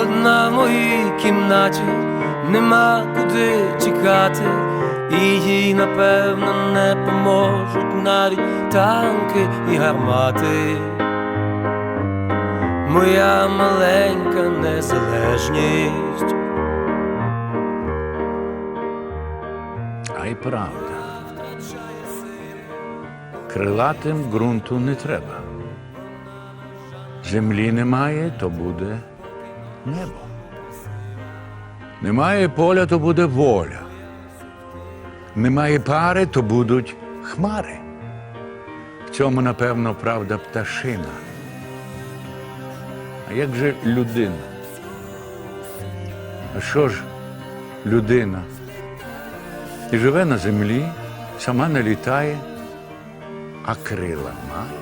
Одна в моїй кімнаті, нема куди тікати, і їй напевно не поможуть навіть танки і гармати. Моя маленька незалежність. А й правда. Крилатим ґрунту не треба. Землі немає, то буде небо. Немає поля, то буде воля. Немає пари, то будуть хмари. В цьому, напевно, правда пташина. А як же людина? А що ж людина? І живе на землі, сама не літає, а крила має.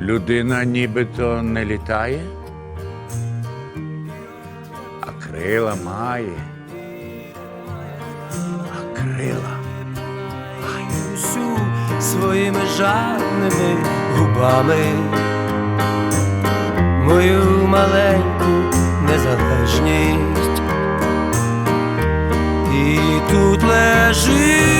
Людина нібито не літає, а крила має, а крила має. всю своїми жадними губами мою маленьку незалежність. І тут лежить